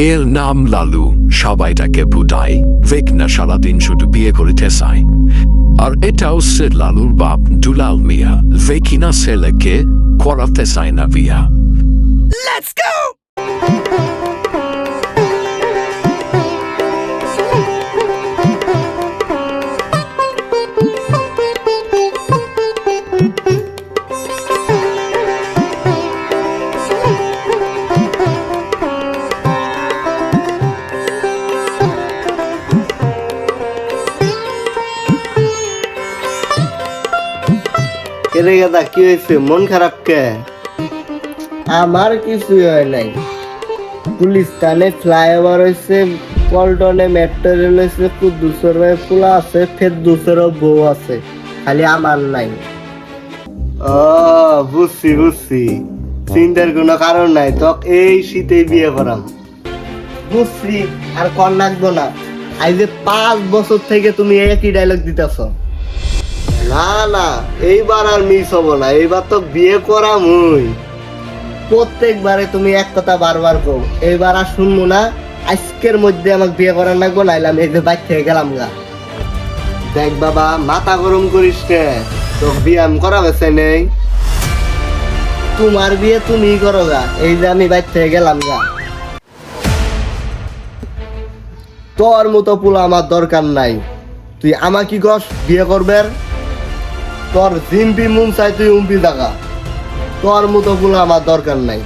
এর নাম লালু সবাই তাকে ভুটায় ভেকনা সারাদিন শুধু বিয়ে করিতে চায় আর এটাও সে লালুর বাপ দুলাল মিয়া। ভেকিনা ছেলেকে করাতে চায় না বিয়া। Let's গো এরে গাদা কি হয়েছে? মন খারাপ কে? আমার কিছুই হয় নাই। পুলিশ স্থানে ফ্লাইওভার হয়েছে পল্টনে মেট্রো রেল হয়েছে কুদ্দুসের ফুলা আছে ফের দুসেরও বউ আছে খালি আমার নাই। ও বুঝছি বুঝছি। চিন্তার কোনো কারণ নাই তো এই শীতে বিয়ে করাম। বুঝছি আর কর লাগবো না। আজ যে পাঁচ বছর থেকে তুমি একই ডায়লগ দিতেছ। না না এইবার আর মিস হব না এইবার তো বিয়ে করা মুই প্রত্যেকবারে তুমি এক কথা বারবার কও এইবার আর শুনব না আজকের মধ্যে আমাকে বিয়ে করার লাগবো নাইলাম এই যে বাইক থেকে গেলাম গা। দেখ বাবা মাথা গরম করিস নে তো বিয়াম করা বেছে নেই। তোমার বিয়ে তুমি করো গা এই যে আমি বাইক থেকে গেলাম গা। তোর মতো পোলা আমার দরকার নাই। তুই আমার কি কস বিয়ে করবের? তোর জিম্পি মুন চাই তুই জাগা। তোর মতো গুলো আমার দরকার নাই।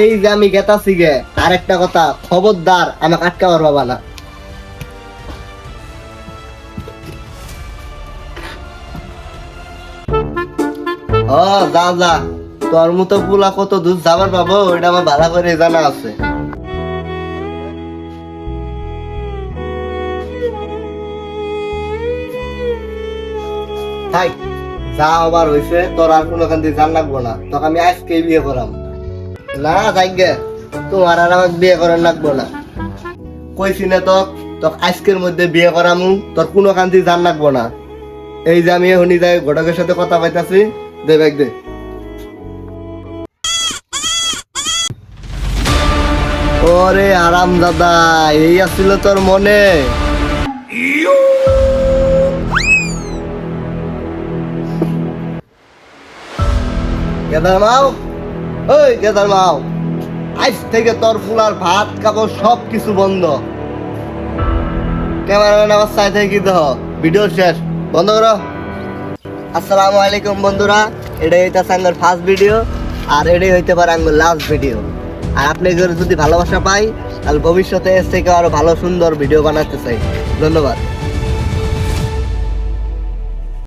এই যে আমি গেতাছি গে কথা, খবরদার আমাকে না। ও যা যা। তোর মতো পুলা কত দূর যাবার পাবো, ওইটা আমার ভালো করে জানা আছে। থাক, যা আবার হয়েছে তোর আর কোনো কান দিয়ে জান লাগবো না। তোকে আমি আজকে বিয়ে করাম। না থাক গে তোমার আর আমাকে বিয়ে করার লাগবো না। কইছি না তো তোকে আজকের মধ্যে বিয়ে করামু, তোর কোনো কান দিয়ে জান লাগবো না। এই যে আমি শুনি যাই ঘটকের সাথে কথা পাইতাছি দে ব্যাগ দে। ওরে আরাম দাদা এই আসছিল তোর মনে। গেদার মাও ওই গেদার মাও আজ থেকে তোর ফুলার ভাত কাপড় সব কিছু বন্ধ। ক্যামেরাম্যান, আমার সাইড থেকে কি ভিডিও শেষ, বন্ধ করো। আসসালামু আলাইকুম বন্ধুরা, এটাই হইতেছে আঙ্গুর ফার্স্ট ভিডিও আর এটাই হইতে পারে আঙ্গুর লাস্ট ভিডিও আর আপনি যদি ভালোবাসা পাই, তাহলে ভবিষ্যতে এর থেকে আরও ভালো সুন্দর ভিডিও বানাতে চাই। ধন্যবাদ।